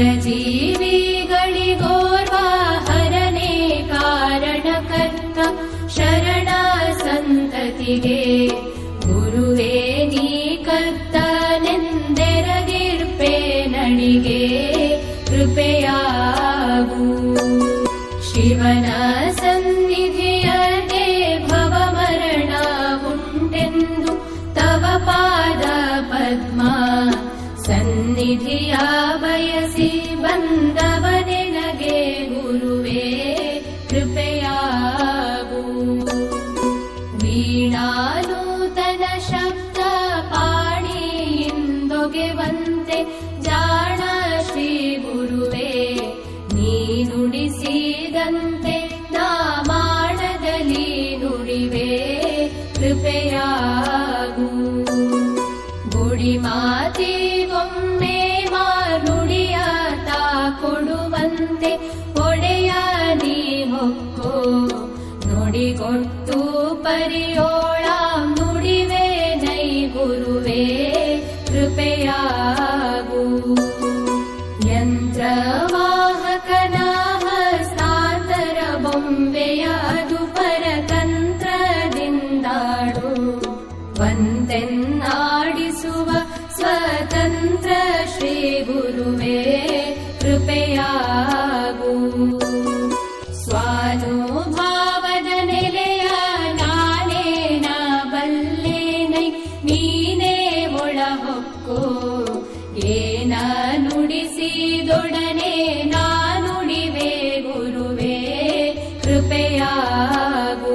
जीवी जीविगणि गोर्वाहरणे कारणकर्ता शरणा सन्ततिगे गुरुदेवी कर्तानन्देरगीर्पेणिगे कृपया शिवना सन्निधियते भवमरणा उंटेंदु तव पादपद्मा सन्निधिया बव ने गुरुवे कृपया वीणा नूतन शब्दपाणि जाणा श्री गुर्वे नीनुसन्ते नाणी नुडे कृपया गुडि माति ಒಡೆಯ ನೀ ಹೊಕ್ಕು ನುಡಿಗೊಟ್ಟು ಪರಿಯೋಳ ನುಡಿವೆ ನೈ ಗುರುವೇ ಕೃಪೆಯಾಗು ಯಂತ್ರವಾಹಕನ ಹಸ್ತಾಂತರ ಬೊಂಬೆಯ ಪರತಂತ್ರದಿಂದಾಡು ವಂದೆನ್ನಾಡಿಸುವ ಸ್ವತಂತ್ರ ಶ್ರೀ ಗುರುವೇ ಏನನುಡಿಸಿ ದೊಡನೆ ನಾನುಣಿವೇ ಗುರುವೇ ಕೃಪಯಾಗು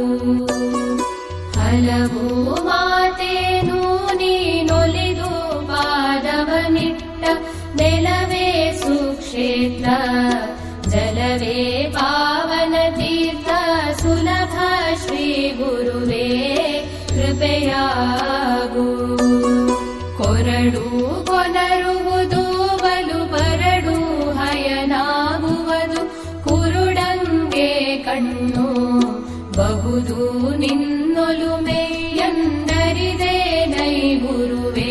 ಹಲ ಭೂಮತೇನು ನೀನೊಲಿದೆ ಬಾಜವನಿಟ್ಟ ನೆಲವೇ ಸೂಕ್ಷೇತ್ರ ಜಲವೇ ಪಾವನ ತೀರ್ಥ ಸುಲಭ 쉬 ಗುರುವೇ ಕೃಪಯಾಗು ಕೊರಡು ಕಣ್ಣು ಬಹುದೂ ನಿನ್ನೊಲುಮೆ ಎಂದರಿದೆ ನೈ ಗುರುವೆ